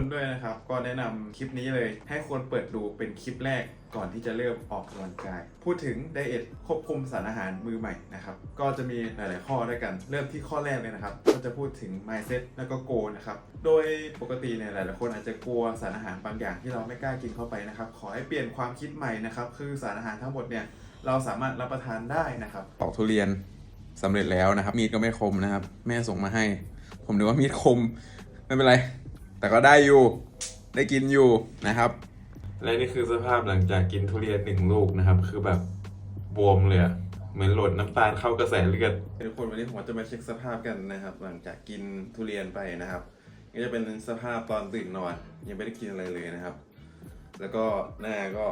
คนด้วยนะครับ ก็แนะนำคลิปนี้เลย ให้คนเปิดดูเป็นคลิปแรกก่อนที่จะเริ่มออกกำลังกาย พูดถึงไดเอทควบคุมสารอาหารมือใหม่นะครับ ก็จะมีหลาย ๆ ข้อด้วยกัน เริ่มที่ข้อแรกเลยนะครับ ก็จะพูดถึง mindset แล้วก็ goal นะครับ โดยปกติเนี่ยหลาย ๆ คนอาจจะกลัวสารอาหารบางอย่างที่เราไม่กล้ากินเข้าไปนะครับ ขอให้เปลี่ยนความคิดใหม่นะครับ คือสารอาหารทั้งหมดเนี่ยเราสามารถรับประทานได้นะครับปอกทุเรียนสำเร็จแล้วนะครับ มีดก็ไม่คมนะครับ แม่ส่งมาให้ ผมนึกว่ามีดคม ไม่เป็นไร แต่ก็ได้อยู่ ได้กินอยู่นะครับ และนี่คือสภาพหลังจากกินทุเรียนหนึ่งลูกนะครับ คือแบบบวมเลยอะเหมือนโหลดน้ำตาลเข้ากระแสเลือดทุกคนวันนี้ผมจะมาเช็คสภาพกันนะครับ หลังจากกินทุเรียนไปนะครับก็จะเป็นสภาพตอนตื่นนอน ยังไม่ได้กินอะไรเลยนะครับ แล้วก็หน้าก็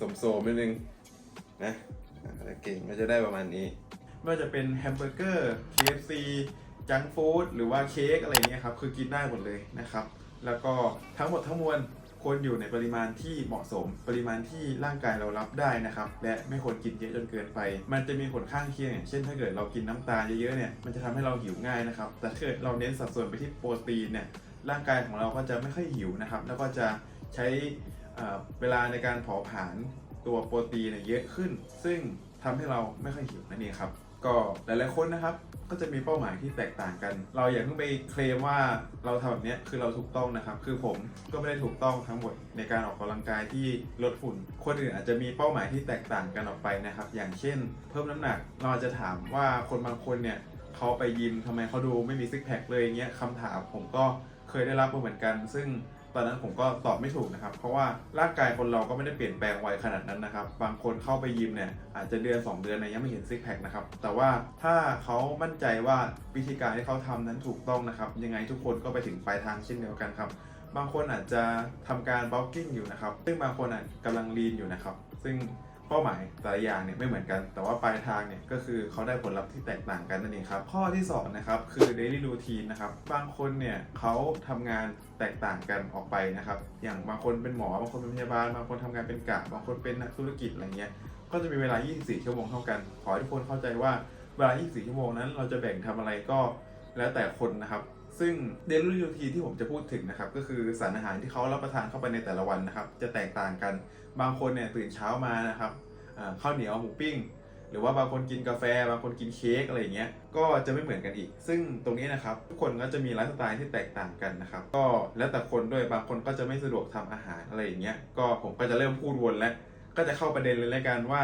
สมโซมๆนิดนึงนะอะแต่เก่งก็จะได้ประมาณนี้ไม่ว่าจะเป็นแฮมเบอร์เกอร์ KFC จังฟู้ดหรือว่าเค้กอะไรเงี้ยครับคือกินได้หมดเลยนะครับ แล้วก็ทั้งหมดทั้งมวลควรอยู่ในปริมาณที่เหมาะสม ปริมาณที่ร่างกายเรารับได้นะครับ และไม่ควรกินเยอะจนเกินไป มันจะมีผลข้างเคียงอย่างเช่นถ้าเกิดเรากินน้ำตาลเยอะๆเนี่ยมันจะทำให้เราหิวง่ายนะครับ แต่ถ้าเกิดเราเน้นสัดส่วนไปที่โปรตีนเนี่ยร่างกายของเราก็จะไม่ค่อยหิวนะครับ แล้วก็จะใช้เอ่อเวลาในการเผาผลาญตัวโปรตีนเนี่ยเยอะขึ้น ซึ่งทำให้เราไม่ค่อยหิวนั่นเองครับ ก็หลายๆคนนะครับ ก็จะมีเป้าหมายที่แตกต่างกัน เราอย่าเพิ่งไปเคลมว่าเราทำแบบนี้คือเราถูกต้องนะครับ คือผมก็ไม่ได้ถูกต้องทั้งหมดในการออกกำลังกายที่ลดฝุ่น คนอื่นอาจจะมีเป้าหมายที่แตกต่างกันออกไปนะครับ อย่างเช่น เพิ่มน้ำหนัก เราอาจจะถามว่าคนบางคนเนี่ยเขาไปยิมทำไมเขาดูไม่มีซิกแพคเลยอย่างเงี้ยคำถามผมก็เคยได้รับมาเหมือนกัน ซึ่ง ตอนนั้นผมก็ตอบไม่ถูกนะครับ เพราะว่าร่างกายคนเราก็ไม่ได้เปลี่ยนแปลงไวขนาดนั้นนะครับ บางคนเข้าไปยิมเนี่ยอาจจะเดือน 2 เดือนนยังไม่เห็นซิกแพคนะครับ แต่ว่าถ้าเขามั่นใจว่าวิธีการที่เขาทำนั้นถูกต้องนะครับ ยังไงทุกคนก็ไปถึงปลายทางเช่นเดียวกันครับ บางคนอาจจะทำการบล็อกกิ้งอยู่นะครับ ซึ่งบางคนอาจกำลังลีนอยู่นะครับ ซึ่ง เป้าหมายแต่ละอย่างเนี่ยไม่เหมือนกัน แต่ว่าปลายทางเนี่ยก็คือเขาได้ผลลัพธ์ที่แตกต่างกันนั่นเองครับ ข้อที่สองนะครับคือ daily routine นะครับบางคนเนี่ยเขาทำงานแตกต่างกันออกไปนะครับ อย่างบางคนเป็นหมอบางคนเป็นพยาบาลบางคนทำงานเป็นกะบางคนเป็นนักธุรกิจอะไรเงี้ยก็จะมีเวลา 24 ชั่วโมงเท่ากัน ขอให้ทุกคนเข้าใจว่าเวลา 24 ชั่วโมงนั้น เราจะแบ่งทำอะไรก็แล้วแต่คนนะครับ ซึ่งเดลิ u ูทีที่ผมจะพูดถึงนะครับ ก็คือสารอาหารที่เขารับประทานเข้าไปในแต่ละวันนะครับ จะแตกต่างกัน บางคนเนี่ยตื่นเช้ามานะครับข้าวเหนียวหมูปิ้ง หรือว่าบางคนกินกาแฟ บางคนกินเค้กอะไรอย่างเงี้ย ก็จะไม่เหมือนกันอีก ซึ่งตรงนี้นะครับ ทุกคนก็จะมีไลฟ์สไตล์ที่แตกต่างกันนะครับ ก็แล้วแต่คนด้วย บางคนก็จะไม่สะดวกทำอาหารอะไรอย่างเงี้ย ก็ผมก็จะเริ่มพูดวนแล้ว ก็จะเข้าประเด็นเลยแล้วกันว่า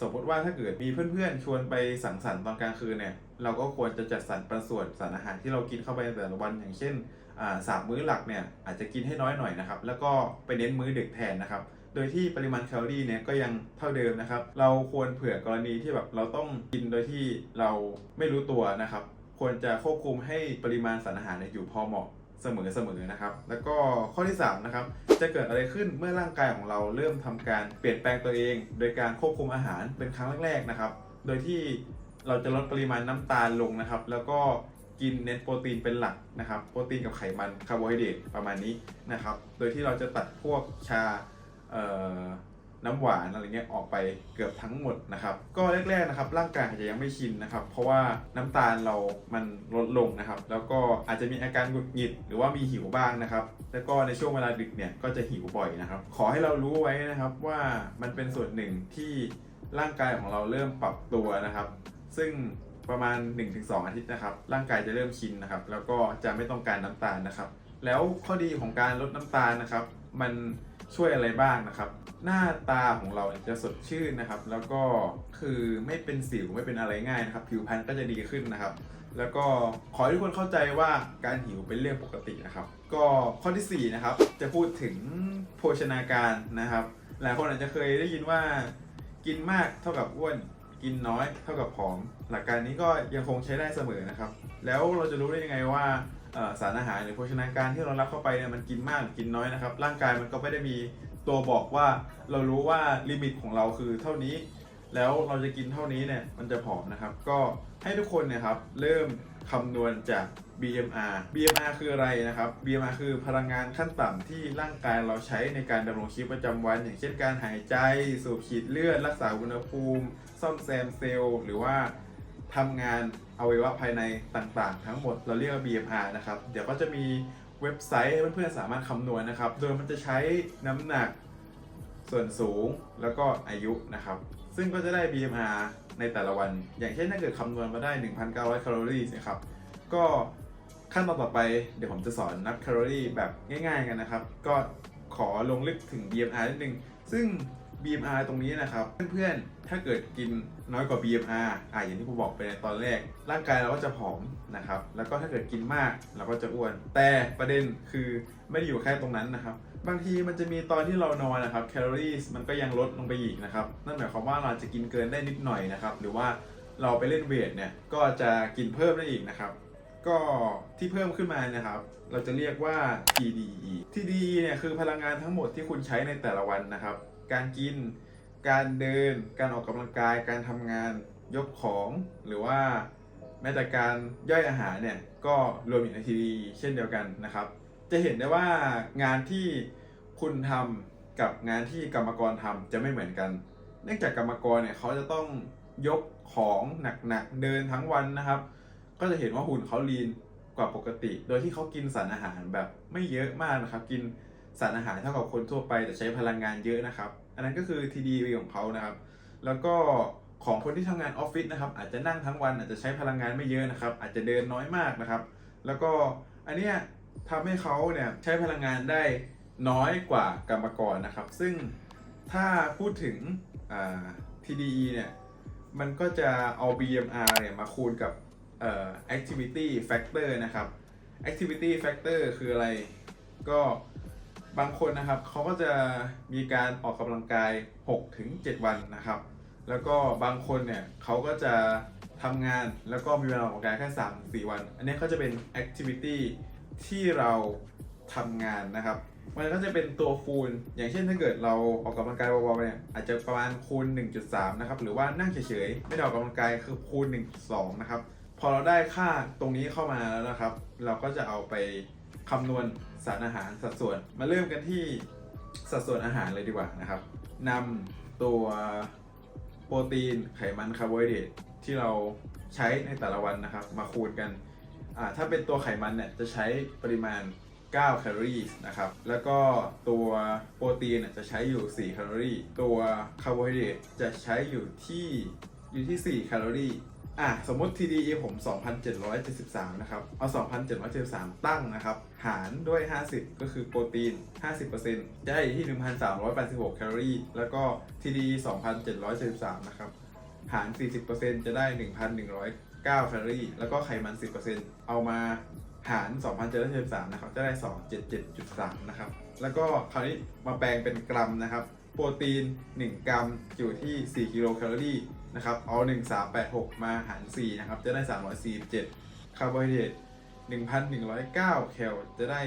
สมมติว่าถ้าเกิดมีเพื่อนๆชวนไปสังสรรค์ตอนกลางคืนเนี่ย เราก็ควรจะจัดสรรปันส่วนสารอาหารที่เรากินเข้าไปแต่ละวันอย่างเช่นสามมื้อหลักเนี่ยอาจจะกินให้น้อยหน่อยนะครับ แล้วก็ไปเน้นมื้อดึกแทนนะครับ โดยที่ปริมาณแคลอรี่เนี่ยก็ยังเท่าเดิมนะครับ เราควรเผื่อกรณีที่แบบเราต้องกินโดยที่เราไม่รู้ตัวนะครับ ควรจะควบคุมให้ปริมาณสารอาหารอยู่พอเหมาะเสมอๆนะครับ แล้วก็ข้อที่3นะครับ จะเกิดอะไรขึ้นเมื่อร่างกายของเราเริ่มทำการเปลี่ยนแปลงตัวเอง โดยการควบคุมอาหารเป็นครั้งแรกๆนะครับ โดยที่ เราจะลดปริมาณน้ำตาลลงนะครับ แล้วก็กินเน้นโปรตีนเป็นหลักนะครับ โปรตีนกับไขมันคาร์โบไฮเดรตประมาณนี้นะครับ โดยที่เราจะตัดพวกชาเอ่อน้ำหวานอะไรเงี้ยออกไปเกือบทั้งหมดนะครับ ก็แรกๆนะครับ ร่างกายอาจจะยังไม่ชินนะครับ เพราะว่าน้ำตาลเรามันลดลงนะครับ แล้วก็อาจจะมีอาการหงุดหงิดหรือว่ามีหิวบ้างนะครับ แล้วก็ในช่วงเวลาดึกเนี่ยก็จะหิวบ่อยนะครับ ขอให้เรารู้ไว้นะครับว่ามันเป็นส่วนหนึ่งที่ร่างกายของเราเริ่มปรับตัวนะครับ ซึ่งประมาณ 1-2 อาทิตย์นะครับ ร่างกายจะเริ่มชินนะครับ แล้วก็จะไม่ต้องการน้ำตาลนะครับ แล้วข้อดีของการลดน้ำตาลนะครับ มันช่วยอะไรบ้างนะครับ หน้าตาของเราจะสดชื่นนะครับ แล้วก็คือไม่เป็นสิวไม่เป็นอะไรง่ายนะครับ ผิวพรรณก็จะดีขึ้นนะครับ แล้วก็ขอให้ทุกคนเข้าใจว่าการหิวเป็นเรื่องปกตินะครับ ก็ข้อที่4นะครับ จะพูดถึงโภชนาการนะครับ หลายคนอาจจะเคยได้ยินว่ากินมากเท่ากับอ้วน กินน้อยเท่ากับผอม หลักการนี้ก็ยังคงใช้ได้เสมอนะครับ แล้วเราจะรู้ได้ยังไงว่าสารอาหารหรือโภชนาการที่เรารับเข้าไปเนี่ยมันกินมากกินน้อยนะครับ ร่างกายมันก็ไม่ได้มีตัวบอกว่าเรารู้ว่าลิมิตของเราคือเท่านี้ แล้วเราจะกินเท่านี้เนี่ยมันจะผอมนะครับ ก็ให้ทุกคนเนี่ยครับเริ่มคำนวณจาก BMR BMR คืออะไรนะครับ BMR คือพลังงานขั้นต่ำที่ร่างกายเราใช้ในการดำรงชีวิตประจำวัน อย่างเช่นการหายใจ สูบฉีดเลือด รักษาอุณหภูมิ ซ่อมแซมเซลล์ หรือว่าทำงานอวัยวะภายในต่างๆ ทั้งหมดเราเรียกว่า BMR นะครับ เดี๋ยวก็จะมีเว็บไซต์ให้เพื่อนๆสามารถคำนวณนะครับ โดยมันจะใช้น้ำหนักส่วนสูงแล้วก็อายุนะครับ ซึ่งก็จะได้ BMR ในแต่ละวัน อย่างเช่นถ้าเกิดคำนวณมาได้ 1,900แคลอรี่นะครับ ก็ขั้นตอนต่อไปเดี๋ยวผมจะสอนนับแคลอรี่แบบง่ายๆกันนะครับ ก็ขอลงลึกถึง BMR นิดนึง ซึ่ง BMR ตรงนี้นะครับ เพื่อนๆ ถ้าเกิดกินน้อยกว่า BMR อะอย่างที่ผมบอกไปในตอนแรก ร่างกายเราก็จะผอมนะครับ แล้วก็ถ้าเกิดกินมากเราก็จะอ้วน แต่ประเด็นคือไม่ได้อยู่แค่ตรงนั้นนะครับ บางทีมันจะมีตอนที่เรานอนนะครับแคลอรี่มันก็ยังลดลงไปอีกนะครับนั่นหมายความว่าเราจะกินเกินได้นิดหน่อยนะครับ หรือว่าเราไปเล่นเวทเนี่ยก็จะกินเพิ่มได้อีกนะครับ ก็ที่เพิ่มขึ้นมานะครับ เราจะเรียกว่า TDE TDE เนี่ยคือพลังงานทั้งหมดที่คุณใช้ในแต่ละวันนะครับ การกิน การเดิน การออกกำลังกาย การทำงานยกของหรือว่าแม้แต่การย่อยอาหารเนี่ยก็รวมอยู่ใน TDE เช่นเดียวกันนะครับ จะเห็นได้ว่างานที่คุณทำกับงานที่กรรมกรทำจะไม่เหมือนกัน เนื่องจากกรรมกรเนี่ยเขาจะต้องยกของหนักๆเดินทั้งวันนะครับ ก็จะเห็นว่าหุ่นเขาลีนกว่าปกติ โดยที่เขากินสารอาหารแบบไม่เยอะมากนะครับ กินสารอาหารเท่ากับคนทั่วไปแต่ใช้พลังงานเยอะนะครับ อันนั้นก็คือ TDV ของเขานะครับ แล้วก็ของคนที่ทำงานออฟฟิศนะครับ อาจจะนั่งทั้งวันอาจจะใช้พลังงานไม่เยอะนะครับ อาจจะเดินน้อยมากนะครับ แล้วก็อันเนี้ย ทำให้เขาเนี่ยใช้พลังงานได้น้อยกว่ากรรมกรนะครับ ซึ่งถ้าพูดถึง TDE เนี่ย มันก็จะเอา BMR เนี่ยมาคูณกับ activity factor นะครับ activity factor คืออะไร ก็บางคนนะครับเขาก็จะมีการออกกำลังกาย 6-7 วันนะครับ แล้วก็บางคนเนี่ยเขาก็จะทำงานแล้วก็มีเวลาออกกำลังกายแค่ 3-4 วัน อันนี้เขาจะเป็น activity ที่เราทำงานนะครับ มันก็จะเป็นตัวคูณ อย่างเช่นถ้าเกิดเราออกกำลังกายเบาๆเนี่ยอาจจะประมาณคูณ 1.3 นะครับ หรือว่านั่งเฉยๆ ไม่ได้ออกกำลังกายคือคูณ 1.2 นะครับ พอเราได้ค่าตรงนี้เข้ามาแล้วนะครับ เราก็จะเอาไปคำนวณสารอาหารสัดส่วน มาเริ่มกันที่สัดส่วนอาหารเลยดีกว่านะครับนำตัวโปรตีนไขมันคาร์โบไฮเดรตที่เราใช้ในแต่ละวันนะครับ มาคูณกัน ถ้าเป็นตัวไขมันเนี่ยจะใช้ปริมาณ 9 แคลอรี่นะครับ แล้วก็ตัวโปรตีนเนี่ยจะใช้อยู่ 4 แคลอรี่ ตัวคาร์โบไฮเดรตจะใช้อยู่ที่อยู่ที่ 4 แคลอรี่อะสมมติ TDE ผม 2,773 นะครับ เอา 2,773 ตั้งนะครับ หารด้วย 50 ก็คือโปรตีน 50%ได้ที่ 1,386 แคลอรี่ แล้วก็ TDE 2,773 นะครับ หาร 40%จะได้ 1,100 9แคลอรี่ แล้วก็ไขมัน 10%เอามาหาร 2,773นะครับ จะได้ 277.3 นะครับ แล้วก็คราวนี้มาแปลงเป็นกรัมนะครับ โปรตีน 1 กรัมอยู่ที่ 4 กิโลแคลอรี่นะครับ เอา 1386 มาหาร 4 นะครับ จะได้ 347 คาร์โบไฮเดรต1,109 แคล จะได้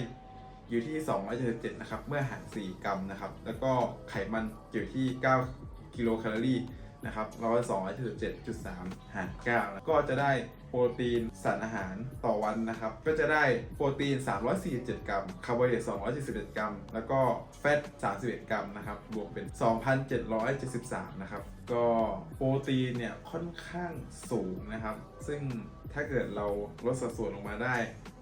อยู่ที่ 277 นะครับ เมื่อหาร 4 กรัมนะครับ แล้วก็ไขมันอยู่ที่ 9 กิโลแคลอรี่ นะครับร้อยสองร้อยเจ็ดจุดสามหารเก้าก็จะได้ โปรตีนสารอาหารต่อวันนะครับ ก็จะได้โปรตีน 347 กรัม คาร์โบไฮเดรต271 กรัม แล้วก็แฟต 31 กรัมนะครับรวมเป็น 2,773 นะครับ ก็โปรตีนเนี่ยค่อนข้างสูงนะครับ ซึ่งถ้าเกิดเราลดสัดส่วนลงมาได้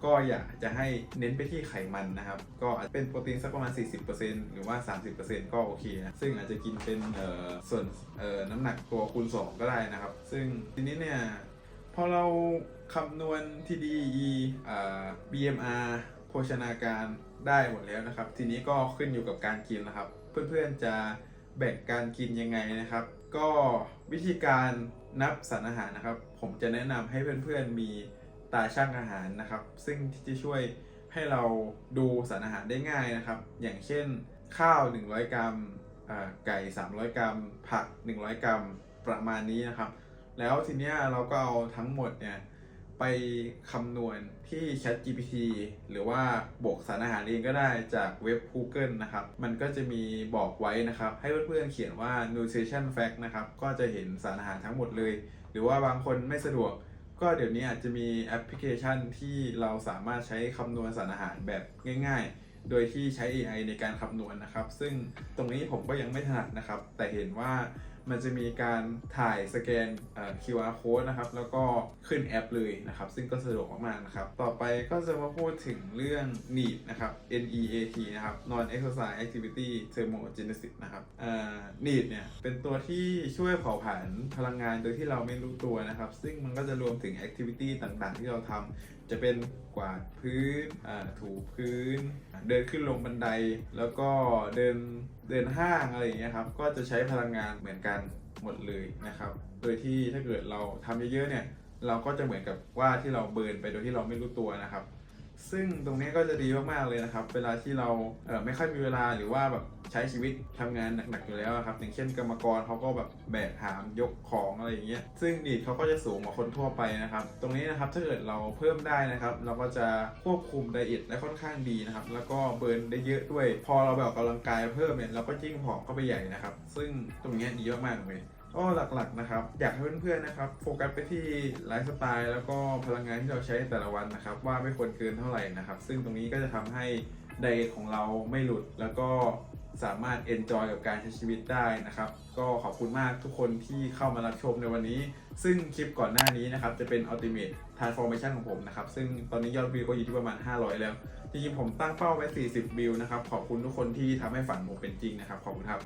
ก็อยากจะให้เน้นไปที่ไขมันนะครับ ก็อาจเป็นโปรตีนสักประมาณ 40%หรือว่า 30%ก็โอเคนะ ซึ่งอาจจะกินเป็นส่วนน้ำหนักตัวคูณ 2 ก็ได้นะครับ ซึ่งทีนี้เนี่ย พอเราคำนวณ TDE BMR โภชนาการได้หมดแล้วนะครับ ทีนี้ก็ขึ้นอยู่กับการกินนะครับ เพื่อนๆจะแบ่งการกินยังไงนะครับ ก็วิธีการนับสารอาหารนะครับ ผมจะแนะนำให้เพื่อนๆมีตาช่างอาหารนะครับ ซึ่งที่จะช่วยให้เราดูสารอาหารได้ง่ายนะครับ อย่างเช่นข้าว 100 กรัมอ่าไก่ 300 กรัม ผัก 100 กรัม ประมาณนี้นะครับ แล้วทีเนี้ยเราก็เอาทั้งหมดเนี่ยไปคำนวณที่ ChatGPT หรือว่าบวกสารอาหารเองก็ได้จากเว็บ Google นะครับ มันก็จะมีบอกไว้นะครับ ให้เพื่อนๆเขียนว่า nutrition fact นะครับ ก็จะเห็นสารอาหารทั้งหมดเลย หรือว่าบางคนไม่สะดวก ก็เดี๋ยวนี้อาจจะมีแอปพลิเคชันที่เราสามารถใช้คำนวณสารอาหารแบบง่ายๆ โดยที่ใช้ AI ในการคำนวณนะครับ ซึ่งตรงนี้ผมก็ยังไม่ถนัดนะครับ แต่เห็นว่า มันจะมีการถ่ายสแกน QR code นะครับ แล้วก็ขึ้นแอปเลยนะครับ ซึ่งก็สะดวกมากๆนะครับ ต่อไปก็จะมาพูดถึงเรื่อง NEAT นะครับ NEAT นะครับ Non Exercise Activity Thermogenesis นะครับเอ่อ NEAT เนี่ย เป็นตัวที่ช่วยเผาผลาญพลังงานโดยที่เราไม่รู้ตัวนะครับ ซึ่งมันก็จะรวมถึง Activity ต่างๆ ที่เราทำ จะเป็นกวาดพื้นถูพื้น เดินขึ้นลงบันได แล้วก็เดินเดินห้างอะไรอย่างเงี้ยครับ ก็จะใช้พลังงานเหมือนกันหมดเลยนะครับ โดยที่ถ้าเกิดเราทำเยอะๆเนี่ย เราก็จะเหมือนกับว่าที่เราเบิร์นไปโดยที่เราไม่รู้ตัวนะครับ ซึ่งตรงนี้ก็จะดีมากๆเลยนะครับ เวลาที่เราเไม่ค่อยมีเวลาหรือว่าแบบใช้ชีวิตทำงานหนักๆอยู่แล้วครับ อย่างเช่นกรรมกรเขาก็แบบแบกหามยกของอะไรอย่างเงี้ย ซึ่งดีดเขาก็จะสูงกว่าคนทั่วไปนะครับ ตรงนี้นะครับถ้าเกิดเราเพิ่มได้นะครับ เราก็จะควบคุมไดเอทได้ค่อนข้างดีนะครับ แล้วก็เบิร์นได้เยอะด้วย พอเราแบบออกกำลังกายเพิ่มเนี่ยเราก็ยิ่งผอมเข้าไปใหญ่นะครับ ซึ่งตรงนี้ดีมากๆเลย ก็หลักๆนะครับ อยากให้เพื่อนๆนะครับโฟกัสไปที่ไลฟ์สไตล์แล้วก็พลังงานที่เราใช้แต่ละวันนะครับ ว่าไม่ควรเกินเท่าไหร่นะครับ ซึ่งตรงนี้ก็จะทำให้ไดเอทของเราไม่หลุด แล้วก็สามารถเอนจอยกับการใช้ชีวิตได้นะครับ ก็ขอบคุณมากทุกคนที่เข้ามารับชมในวันนี้ ซึ่งคลิปก่อนหน้านี้นะครับ จะเป็น Ultimate Transformation ของผมนะครับ ซึ่งตอนนี้ยอดวิวก็อยู่ที่ประมาณ 500 แล้ว จริงๆผมตั้งเป้าไว้ 40 วิวนะครับ ขอบคุณทุกคนที่ทำให้ฝันผมเป็นจริงนะครับ ขอบคุณครับ